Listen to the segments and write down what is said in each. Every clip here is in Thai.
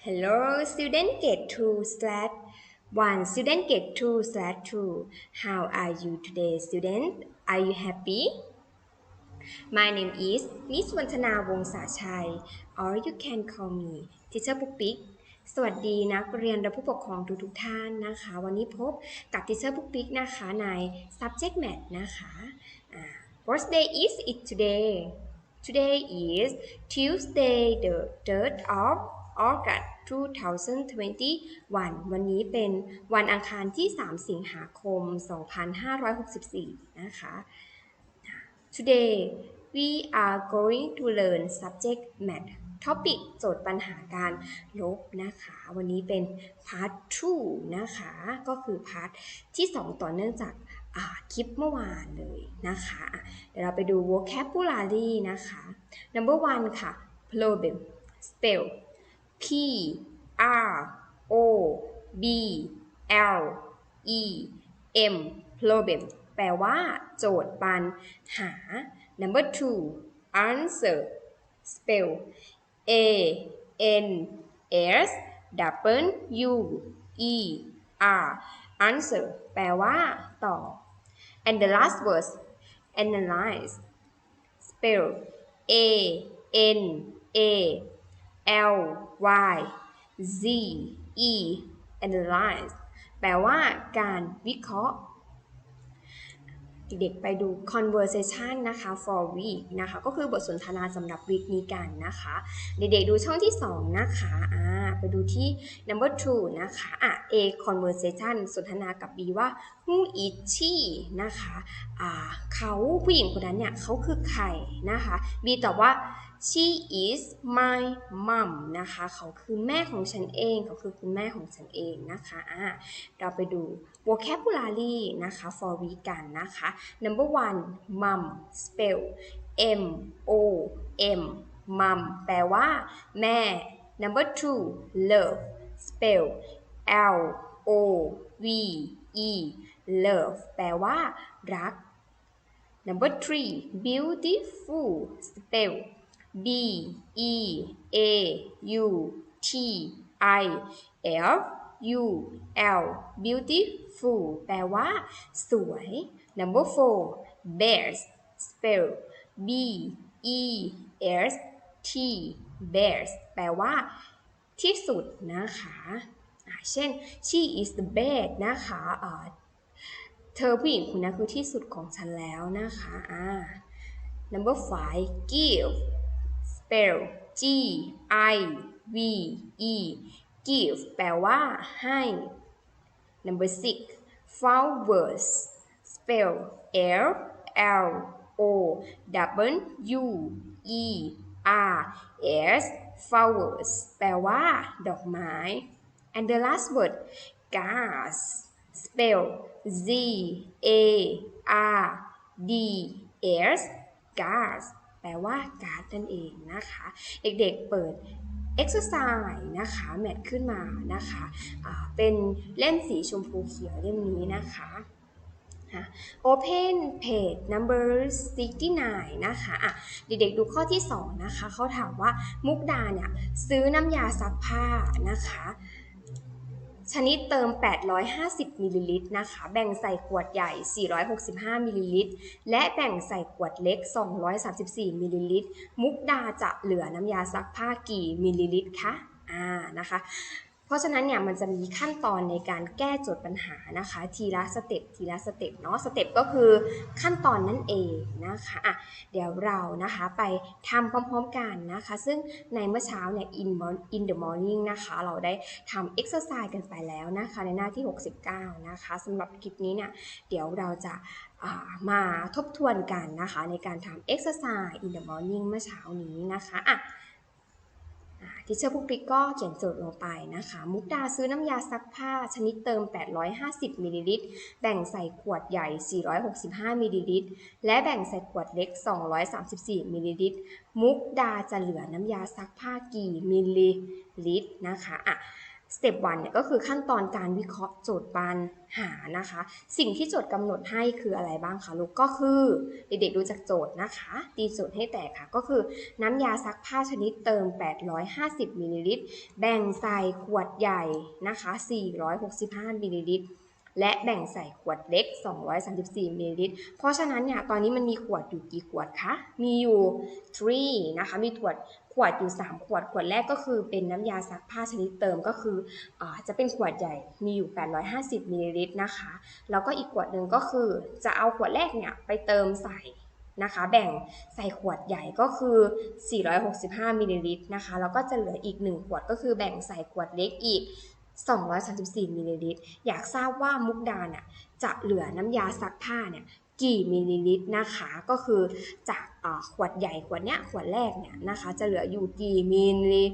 Hello, student get 2 slash 1 student get 2 slash 2. How are you today, student? Are you happy? My name is Miss วันธนาวงศาชัย or you can call me Teacher ปุ๊กปิ๊กสวัสดีนักเรียนและผู้ปกครองทุกทุกท่านนะคะ วันนี้พบกับ Teacher ปุ๊กปิ๊กนะคะใน subject math นะคะ What day is it today? Today is Tuesday the 3rd of August 2021 วันนี้เป็นวันอังคารที่ 3 สิงหาคม 2564 นะคะ Today we are going to learn subject math topic โจทย์ปัญหาการลบนะคะ วันนี้เป็น part 2 นะคะ ก็คือ part ที่ 2 ต่อเนื่องจากคลิปเมื่อวานเลยนะคะอะเดี๋ยวเราไปดู vocabulary นะคะ number one ค่ะ problem spell P R O B L E M problem แปลว่า โจทย์ปัญหา number two answer spell A N S W U E R answer แปลว่า ตอบ and the last word analyze spell A N A L Y Z E analyze แปลว่าการวิเคราะห์ เด็กๆไปดู conversation นะคะ for week นะคะ ก็คือบทสนทนาสำหรับวีคนี้กันนะคะ เด็กๆดูช่องที่ 2 นะคะอ่าไปดูที่ number two นะคะอะ A conversation สนทนากับ B ว่า who is she นะคะอ่าเขาผู้หญิงคนนั้นเนี่ยเขาคือใครนะคะ B ตอบว่า she is my mom นะคะ เขาคือแม่ของฉันเอง เขาคือคุณแม่ของฉันเองนะคะอ่าเราไปดู vocabulary นะคะ for week กันนะคะ number one mom spell M O M mom แปลว่า แม่ number two love spell L O V E love แปลว่า รัก number three beautiful spell B E A U T I F U L beautiful แปลว่า สวย number four bears spell B E S T bears แปลว่า ที่สุดนะคะเช่น she is the best นะคะเธอผู้หญิงคนนั้นคือที่สุดของฉันแล้วนะคะ number five give spell G I V E give แปลว่า ให้ number six flowers spell L L O W U E R S flowers แปลว่า ดอกไม้ and the last word gas spell Z A R D S gas แปลว่าการ์ดนั่นเองนะคะ เด็กๆเปิด exercise นะคะแมทขึ้นมานะคะอ่าเป็นเล่มสีชมพูเขียวเล่มนี้นะคะะ Open page number 69 นะคะอะเด็กๆดูข้อที่ 2 นะคะ เขาถามว่ามุกดาเนี่ยซื้อน้ำยาซักผ้านะคะ ชนิดเติม 850มิลลิลิตรนะคะ แบ่งใส่ขวดใหญ่ 465มิลลิลิตร และแบ่งใส่ขวดเล็ก 234มิลลิลิตร มุกดาจะเหลือน้ำยาซักผ้ากี่มิลลิลิตรคะ อ่า นะคะ เพราะฉะนั้นเนี่ยมันจะมีขั้นตอนในการแก้โจทย์ปัญหานะคะ ทีละสเต็ปทีละสเต็ปเนาะสเต็ปก็คือขั้นตอนนั่นเองนะคะอะเดี๋ยวเรานะคะไปทำพร้อมๆกันนะคะ ซึ่งในเมื่อเช้าเนี่ย in in the morning นะคะ เราได้ทำ exercise กันไปแล้วนะคะ ในหน้าที่ 69 นะคะสำหรับคลิปนี้เนี่ยเดี๋ยวเราจะามาทบทวนกันนะคะ ในการทำ exercise in the morning เมื่อเช้านี้นะคะอะ ทิเชอร์พุกปิ๊กก็เขียนโจทย์ลงไปนะคะ มุกดาซื้อน้ำยาซักผ้าชนิดเติม 850มิลลิลิตร แบ่งใส่ขวดใหญ่ 465มิลลิลิตร และแบ่งใส่ขวดเล็ก 234มิลลิลิตร มุกดาจะเหลือน้ำยาซักผ้ากี่มิลลิลิตรนะคะอะ สเต็ปวันเนี่ยก็คือขั้นตอนการวิเคราะห์โจทย์ปัญหานะคะ สิ่งที่โจทย์กำหนดให้คืออะไรบ้างคะลูกก็คือเด็กๆดูจากโจทย์นะคะ ตีโจทย์ให้แตกค่ะ ก็คือน้ำยาซักผ้าชนิดเติม 850มิลลิลิตรแบ่งใส่ขวดใหญ่นะคะ 465มิลลิลิตรและแบ่งใส่ขวดเล็ก 234มิลลิลิตร เพราะฉะนั้นเนี่ย ตอนนี้มันมีขวดอยู่กี่ขวดคะ มีอยู่ 3 นะคะ มีขวด ขวดอยู่ 3 ขวด ขวดแรกก็คือเป็นน้ำยาซักผ้าชนิดเติมก็คืออจะเป็นขวดใหญ่มีอยู่ 850มิลลิลิตรนะคะ แล้วก็อีกขวดหนึ่งก็คือจะเอาขวดแรกเนี่ยไปเติมใส่นะคะแบ่งใส่ขวดใหญ่ก็คือ 465มิลลิลิตรนะคะ แล้วก็จะเหลืออีก 1 ขวดก็คือแบ่งใส่ขวดเล็กอีก 234มิลลิลิตร อยากทราบว่ามุกดาน่ะจะเหลือน้ำยาซักผ้าเนี่ย กี่มิลลิลิตรนะคะก็คือจากขวดใหญ่ขวดเนี้ยขวดแรกเนี่ยนะคะจะเหลืออยู่กี่มิลลิ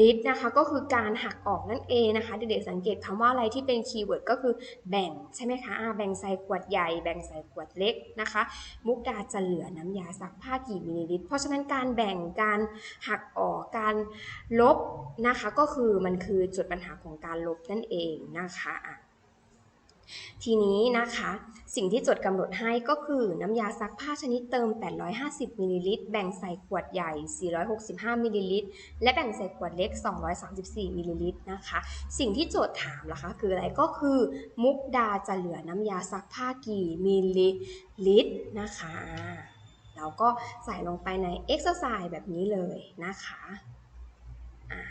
ลิตรนะคะก็คือการหักออกนั่นเองนะคะเด็กๆสังเกตคำว่าอะไรที่เป็นคีย์เวิร์ดก็คือแบ่งใช่ไหมคะแบ่งใส่ขวดใหญ่แบ่งใส่ขวดเล็กนะคะ มุกดาจะเหลือน้ำยาซักผ้ากี่มิลลิลิตร เพราะฉะนั้นการแบ่งการหักออกการลบนะคะก็คือมันคือจุดปัญหาของการลบนั่นเองนะคะ ทีนี้นะคะ สิ่งที่จดกำหนดให้ก็คือน้ำยาซักผ้าชนิดเติม 850มิลลิลิตรแบ่งใส่ขวดใหญ่ 465มิลลิลิตรและแบ่งใส่ขวดเล็ก 234มิลลิลิตรนะคะ สิ่งที่โจทย์ถามล่ะคะ คืออะไรก็คือ มุกดาจะเหลือน้ำยาซักผ้ากี่มิลลิลิตรนะคะเราก็ใส่ลงไปใน exercise แบบนี้เลยนะคะอ่า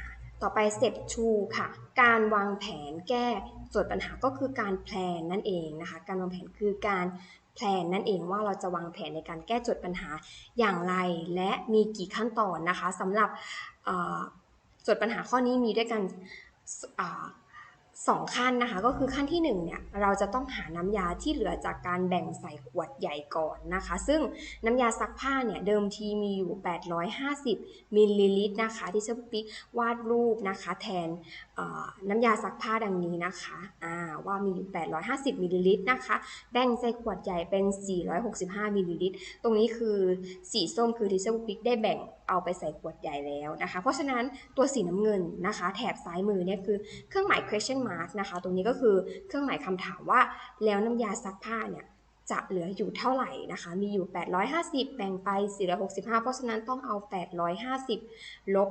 ต่อไป step 2ค่ะ การวางแผนแก้โจทย์ปัญหาก็คือการแพลนนั่นเองนะคะ การวางแผนคือการแพลนนั่นเองว่าเราจะวางแผนในการแก้โจทย์ปัญหาอย่างไร และมีกี่ขั้นตอนนะคะสำหรับโจทย์ปัญหาข้อนี้มีด้วยกัน สองขั้นนะคะ ก็คือขั้นที่1เนี่ยเราจะต้องหาน้ำยาที่เหลือจากการแบ่งใส่ขวดใหญ่ก่อนนะคะ ซึ่งน้ำยาซักผ้าเนี่ยเดิมทีมีอยู่ 850มิลลิลิตรนะคะที่เชฟปิ๊กวาดรูปนะคะแทนน้ำยาซักผ้าดังนี้นะคะว่ามีอยู่ 850มิลลิลิตรนะคะแบ่งใส่ขวดใหญ่เป็น 465มิลลิลิตรตรงนี้คือสีส้มคือที่เชฟปิ๊กได้แบ่ง เอาไปใส่ขวดใหญ่แล้วนะคะ เพราะฉะนั้นตัวสีน้ำเงินนะคะ แถบซ้ายมือเนี่ยคือเครื่องหมาย question mark นะคะ ตรงนี้ก็คือเครื่องหมายคำถามว่าแล้วน้ำยาซักผ้าเนี่ยจะเหลืออยู่เท่าไหร่นะคะ มีอยู่ 850 แบ่งไป 465 เพราะฉะนั้นต้องเอา 850 ลบ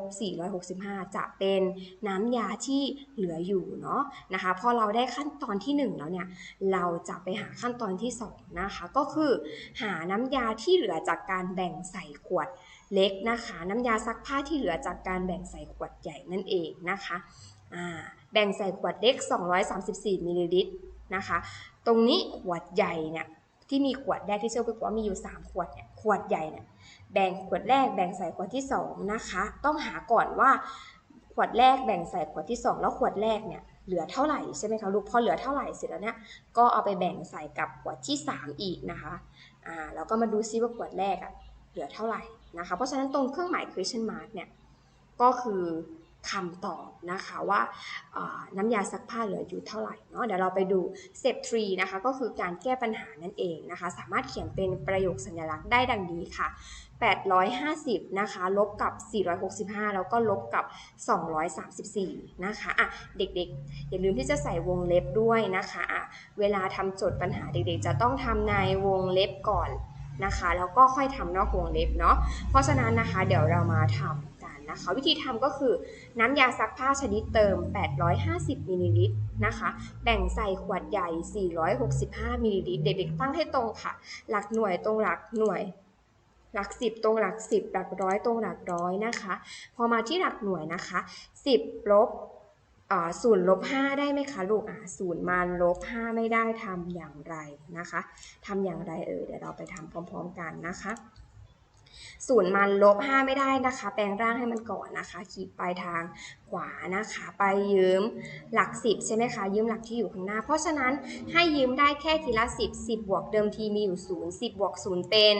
465 จะเป็นน้ำยาที่เหลืออยู่เนาะนะคะ พอเราได้ขั้นตอนที่ 1 แล้วเนี่ย เราจะไปหาขั้นตอนที่ 2 นะคะ ก็คือหาน้ำยาที่เหลือจากการแบ่งใส่ขวด เล็กนะคะ น้ำยาซักผ้าที่เหลือจากการแบ่งใส่ขวดใหญ่นั่นเองนะคะแบ่งใส่ขวดเล็ก 234มิลลิลิตรนะคะ ตรงนี้ขวดใหญ่เนี่ยที่มีขวดแรกที่เชื่อไปว่ามีอยู่ 3 ขวดเนี่ยขวดใหญ่เนี่ยแบ่งขวดแรกแบ่งใส่ขวดที่2นะคะต้องหาก่อนว่าขวดแรกแบ่งใส่ขวดที่ 2 แล้วขวดแรกเนี่ยเหลือเท่าไหร่ใช่ไหมคะลูกพอเหลือเท่าไหร่เสร็จแล้วเนี่ยก็เอาไปแบ่งใส่กับขวดที่ 3 อีกนะคะอ่าแล้วก็มาดูซิว่าขวดแรกอะ เหลือเท่าไหร่นะคะ เพราะฉะนั้นตรงเครื่องหมาย question mark เนี่ยก็คือคำตอบนะคะว่าน้ำยาซักผ้าเหลืออยู่เท่าไหร่เนาะเดี๋ยวเราไปดู step 3นะคะก็คือการแก้ปัญหานั่นเองนะคะ สามารถเขียนเป็นประโยคสัญลักษณ์ได้ดังนี้ค่ะ 850 นะคะ ลบกับ 465 แล้วก็ลบกับ 234 นะคะอะเด็กๆ อย่าลืมที่จะใส่วงเล็บด้วยนะคะอะเวลาทำโจทย์ปัญหาเด็กๆ จะต้องทำในวงเล็บก่อน นะคะ แล้วก็ค่อยทำนอกวงเล็บเนาะเพราะฉะนั้นนะคะเดี๋ยวเรามาทำนนะคะ วิธีทำก็คือน้ำยาซักผ้าชนิดเติม 850มิลลิลิตรนะคะ แบ่งใส่ขวดใหญ่ 465มิลลิลิตรเด็กๆตั้งให้ตรงค่ะ หลักหน่วยตรงหลักหน่วยหลัก10ตรงหลัก10หลักร้อยตรงหลักร้อยนะคะ พอมาที่หลักหน่วยนะคะ10ลบ ศูนย์ลบ5ได้ไหมคะลูกอ่าศูนย์มาลบ5ไม่ได้ทำอย่างไรนะคะทำอย่างไรเออเดี๋ยวเราไปทำพร้อม ๆ กันนะคะศูนย์มันลบ5ไม่ได้นะคะ แปลงร่างให้มันก่อนนะคะขีดปลายทางขวานะคะ ไปยืมหลัก10ใช่ไหมคะยืมหลักที่อยู่ข้างหน้า เพราะฉะนั้นให้ยืมได้แค่ทีละ10 10บบวกเดิมทีมีอยู่0 10บบวก0เป็น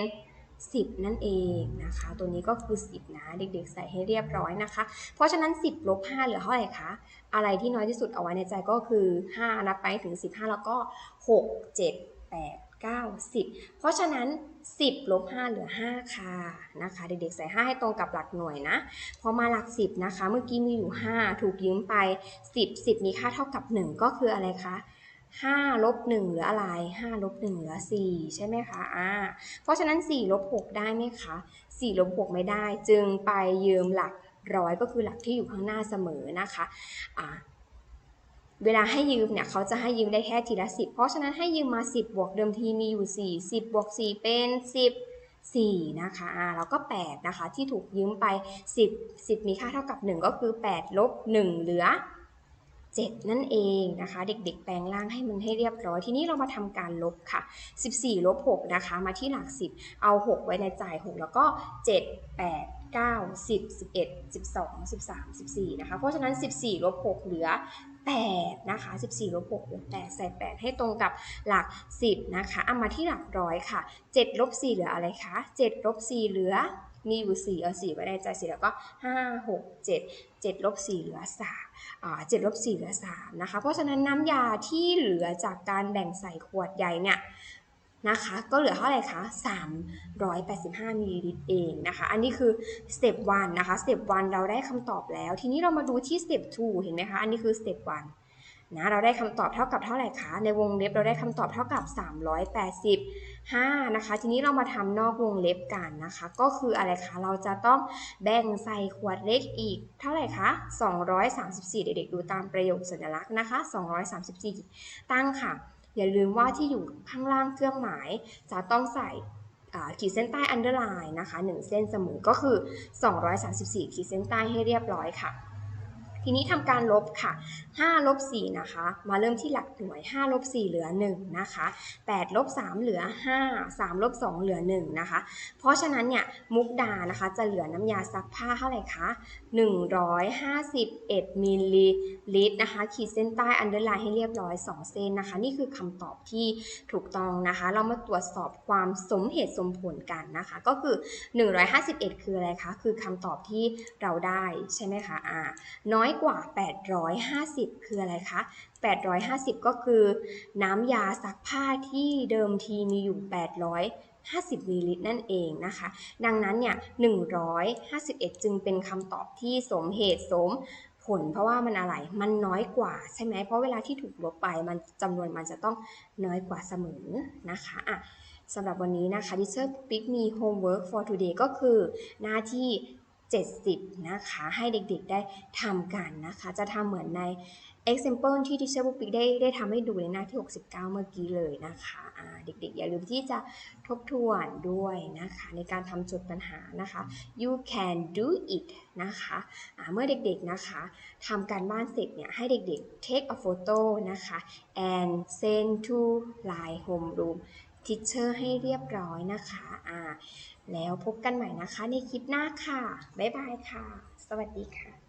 10 นั่นเองนะคะ ตัวนี้ก็คือ 10 นะ เด็กๆ ใส่ให้เรียบร้อยนะคะ เพราะฉะนั้น 10ลบ5เหลือเท่าไหร่คะ อะไรที่น้อยที่สุดเอาไว้ในใจก็คือ 5 นับไปถึง 15 แล้วก็ 6 7 8 9 10 เพราะฉะนั้น 10ลบ5เหลือ 5 ค่ะนะคะ เด็กๆ ใส่ 5 ให้ตรงกับหลักหน่วยนะ พอมาหลัก 10 นะคะ เมื่อกี้มีอยู่ 5 ถูกยืมไป 10 10 มีค่าเท่ากับ 1 ก็คืออะไรคะ 5ลบ1เหลืออะไร5ลบ1เหลือ 4 ใช่ไหมคะอ่าเพราะฉะนั้น4ลบ6ได้ไหมคะ4ลบ6ไม่ได้ จึงไปยืมหลักร้อยก็คือหลักที่อยู่ข้างหน้าเสมอนะคะอ่าเวลาให้ยืมเนี่ยเขาจะให้ยืมได้แค่ทีละ 10 เพราะฉะนั้นให้ยืมมา 10 บวกเดิมทีมีอยู่ 4 10บวก4เป็น 10 4 นะคะอ่าแล้วก็ 8 นะคะ ที่ถูกยืมไป 10 10 มีค่าเท่ากับ 1 ก็คือ 8 ลบ 1 เหลือ 7 นั่นเองนะคะ เด็กๆ แปลงร่างให้มันให้เรียบร้อย ทีนี้เรามาทำการลบค่ะ 14 ลบ 6 นะคะ มาที่หลัก 10 เอา 6 ไว้ในจ่าย 6 แล้วก็ 7 8 9 10 11 12 13 14 นะคะ เพราะฉะนั้น 14 ลบ 6 เหลือ 8 นะคะ 14 ลบ 6 เหลือ 8 ใส่ 8 ให้ตรงกับหลัก 10 นะคะ เอามาที่หลักร้อยค่ะ 7 ลบ 4 เหลืออะไรคะ 7 ลบ 4 เหลือ มีอยู่ 4 เอา 4 ไว้ในใจ4แล้วก็ 5 6 7 7ลบ4เหลือ3อ่า7ลบ4เหลือ3นะคะ เพราะฉะนั้นน้ำยาที่เหลือจากการแบ่งใส่ขวดใหญ่เนี่ยนะคะก็เหลือเท่าไหร่คะ385มิลลิลิตรเองนะคะ อันนี้คือสเต็ป1นะคะสเต็ป1เราได้คำตอบแล้ว ทีนี้เรามาดูที่สเต็ป2เห็นไหมคะ อันนี้คือสเต็ป1 นะเราได้คำตอบเท่ากับเท่าไหร่คะ ในวงเล็บเราได้คำตอบเท่ากับ 385 นะคะ ทีนี้เรามาทำนอกวงเล็บกันนะคะ ก็คืออะไรคะ เราจะต้องแบ่งใส่ขวดเล็กอีกเท่าไหร่คะ 234 เด็กๆดูตามประโยคสัญลักษณ์นะคะ 234 ตั้งค่ะ อย่าลืมว่าที่อยู่ข้างล่างเครื่องหมาย จะต้องใส่ขีดเส้นใต้ underline นะคะ 1 เส้นเสมอ ก็คือ 234 ขีดเส้นใต้ให้เรียบร้อยค่ะ ทีนี้ทำการลบค่ะ5ลบ4นะคะ มาเริ่มที่หลักหน่วย5ลบ4เหลือ1นะคะ8ลบ3เหลือ 5 3ลบ2เหลือ1นะคะ เพราะฉะนั้นเนี่ยมุกดานะคะจะเหลือน้ำยาซักผ้าเท่าไหร่คะ 151มิลลิลิตรนะคะ ขีดเส้นใต้อันเดอร์ไลน์ให้เรียบร้อย 2 เส้นนะคะ นี่คือคำตอบที่ถูกต้องนะคะ เรามาตรวจสอบความสมเหตุสมผลกันนะคะ ก็คือ 151 คืออะไรคะ คือคำตอบที่เราได้ใช่ไหมคะ อ่า น้อยอยกว่า 850 คืออะไรคะ 850 ก็คือ น้ำยาซักผ้าที่เดิมทีมีอยู่850มิลลิลิตรนั่นเองนะคะ ดังนั้นเนี่ย 151 จึงเป็นคำตอบที่สมเหตุสมผล เพราะว่ามันอะไร มันน้อยกว่าใช่ไหม เพราะเวลาที่ถูกลบไปมันจำนวนมันจะต้องน้อยกว่าเสมอนะคะอะสำหรับวันนี้นะคะ Teacher Pick Me Homework for Today ก็คือหน้าที่ 70 นะคะ ให้เด็กๆได้ทำกันนะคะ จะทำเหมือนใน example ที่ Teacher Book Pick ได้ได้ทำให้ดูในหน้าที่ 69 เมื่อกี้เลยนะคะอ่าเด็กๆ อย่าลืมที่จะทบทวนด้วยนะคะ ในการทำโจทย์ปัญหานะคะ you can do it นะคะอ่าเมื่อเด็กๆนะคะทำการบ้านเสร็จเนี่ย ให้เด็กๆ take a photo นะคะ and send to line homeroom ทิชเชอร์ให้เรียบร้อยนะคะอ่าแล้วพบกันใหม่นะคะในคลิปหน้าค่ะ บ๊ายบายค่ะ สวัสดีค่ะ